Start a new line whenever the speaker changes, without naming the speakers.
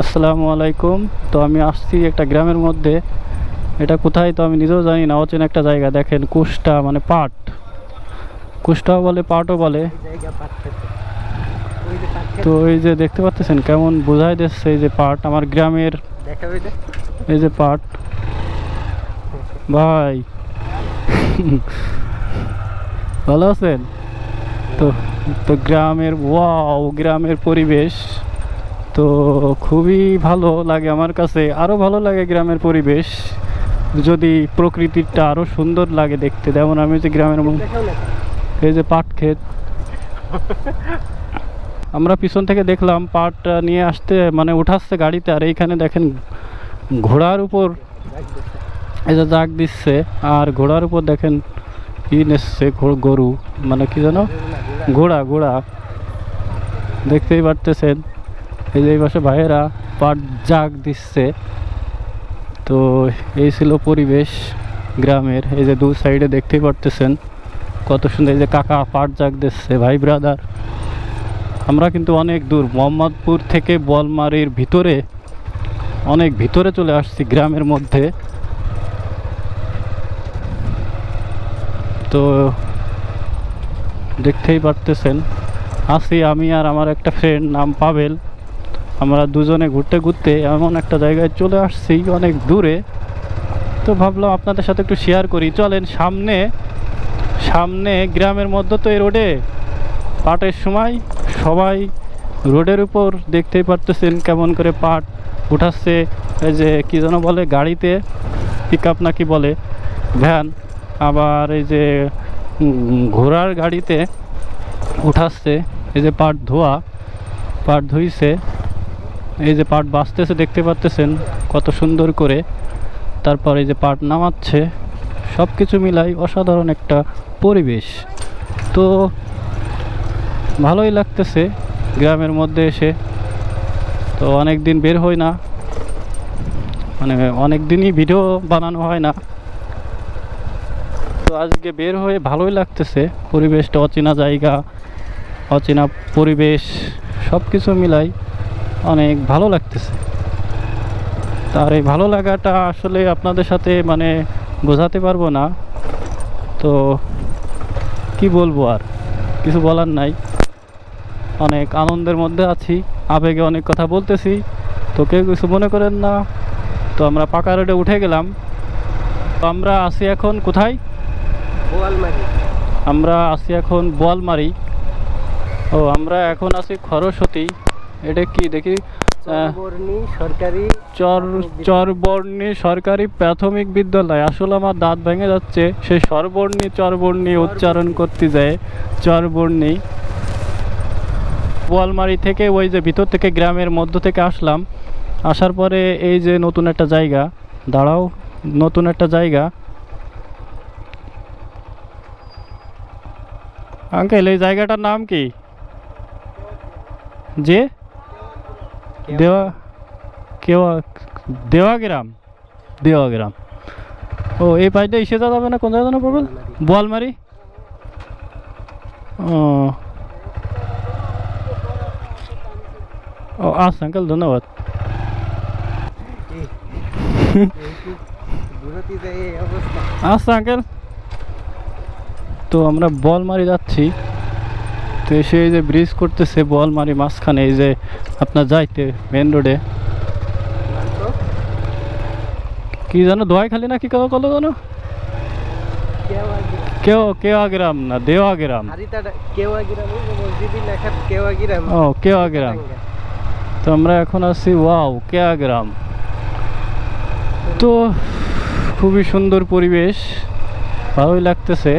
আসসালামু আলাইকুম। তো আমি আসছি একটা গ্রামের মধ্যে। এটা কোথায় তো আমি নিজেও জানি না। অচেনা একটা জায়গা। দেখেন, কুষ্টা মানে পাট। কুষ্টাও বলে, পাটও বলে। তো এই যে দেখতে পাচ্ছেন, কেমন বোঝাই দিচ্ছে এই যে পাট। আমার গ্রামের এই যে পাট। ভাই। ভালো আছেন? তো তো গ্রামের, ওয়াও, গ্রামের পরিবেশ। তো খুবই ভালো লাগে আমার কাছে। আরও ভালো লাগে গ্রামের পরিবেশ। যদি প্রকৃতিটা আরও সুন্দর লাগে দেখতে। যেমন আমি যে গ্রামের এই যে পাট ক্ষেত। আমরা পিছন থেকে দেখলাম পাট নিয়ে আসতে মানে উঠাচ্ছে গাড়িতে। আর এইখানে দেখেন ঘোড়ার উপর এই যে জাগ দিচ্ছে। আর ঘোড়ার উপর দেখেন ই নেচ্ছে গরু। মানে কি জানো ঘোড়া ঘোড়া। দেখতেই পারতেছেন। এই যে এই পাশে ভাইয়েরা পাট জাগ দিচ্ছে। তো এই ছিল পরিবেশ গ্রামের। এই যে দু সাইডে দেখতেই পারতেছেন কত সুন্দর এই যে কাকা পাট জাগ দিচ্ছে, ভাই ব্রাদার। আমরা কিন্তু অনেক দূর, মোহাম্মদপুর থেকে বলমারির ভিতরে, অনেক ভিতরে চলে আসছি গ্রামের মধ্যে। তো দেখতেই পারতেছেন। আছি আমি আর আমার একটা ফ্রেন্ড নাম পাবেল। আমরা দুজনে ঘুরতে ঘুরতে এমন একটা জায়গায় চলে আসছি, অনেক দূরে। তো ভাবলাম আপনাদের সাথে একটু শেয়ার করি। চলেন সামনে সামনে গ্রামের মধ্যে তো এই রোডে। পাটের সময় সবাই রোডের উপর দেখতেই পারতেছেন কেমন করে পাট উঠাচ্ছে। এই যে কী যেন বলে গাড়িতে পিক নাকি বলে, ভ্যান। আবার এই যে ঘোড়ার গাড়িতে উঠাচ্ছে। এই যে পাট ধোয়া, পাট ধুইছে। এই যে পাট বাঁচতেছে, দেখতে পারতেছেন কত সুন্দর করে। তারপর এই যে পাট নামাচ্ছে সব কিছু মিলাই অসাধারণ একটা পরিবেশ। তো ভালোই লাগতেছে গ্রামের মধ্যে এসে। তো অনেক দিন বের হই না। মানে অনেক দিনই ভিডিও বানানো হয় না। তো আজকে বের হয়ে ভালোই লাগতেছে। পরিবেশটা অচেনা জায়গা, অচেনা পরিবেশ সব কিছু মিলাই অনেক ভালো লাগতেছে। তার এই ভালো লাগাটা আসলে আপনাদের সাথে মানে বোঝাতে পারব না। তো কি বলব আর? কিছু বলার নাই। অনেক আনন্দের মধ্যে আছি। আবেগে অনেক কথা বলতেছি। তো কেউ কিছু মনে করেন না। তো আমরা পাকা রোডে উঠে গেলাম। তো আমরা আছি এখন কোথায়?
বোয়ালমারি।
আমরা আছি এখন বোয়ালমারি। ও আমরা এখন আছি খরস্বতী। এটা কি? দেখি
সরকারি
চর। চরবর্ণী সরকারি প্রাথমিক বিদ্যালয়। আসলে আমার দাঁত ভেঙে যাচ্ছে। সেই স্বরবর্ণী চরবর্ণী উচ্চারণ করতে যায়। চরবর্ণী। বোয়ালমারি থেকে ওই যে ভিতর থেকে গ্রামের মধ্য থেকে আসলাম। আসার পরে এই যে নতুন একটা জায়গা দাঁড়াও নতুন একটা জায়গা। আঙ্কেল এই জায়গাটার নাম কি? যে? দেওয়া কেওয়া দেওয়াগ্রাম দেওয়াগ্রাম ও, এই পাশটা এসে যাবে না? কোন জায়গা না পড়বে বোয়ালমারি? ও। ও আচ্ছা আঙ্কেল, ধন্যবাদ। আচ্ছা আঙ্কেল। তো আমরা বল মারি যাচ্ছি। তো এসে এই যে ব্রিজ করতেছে বলমারি মাঝখানে এই যে আপনার যাইতে মেন রোডে কি জানো দোয়াই খালি না কি কলো জানো কেও কেওয়া গ্রাম না দেওয়া গ্রাম ও কেওয়া গ্রাম তো আমরা এখন আছি ওয়াও কেয়া গ্রাম তো খুবই সুন্দর পরিবেশ ভালোই লাগতেছে।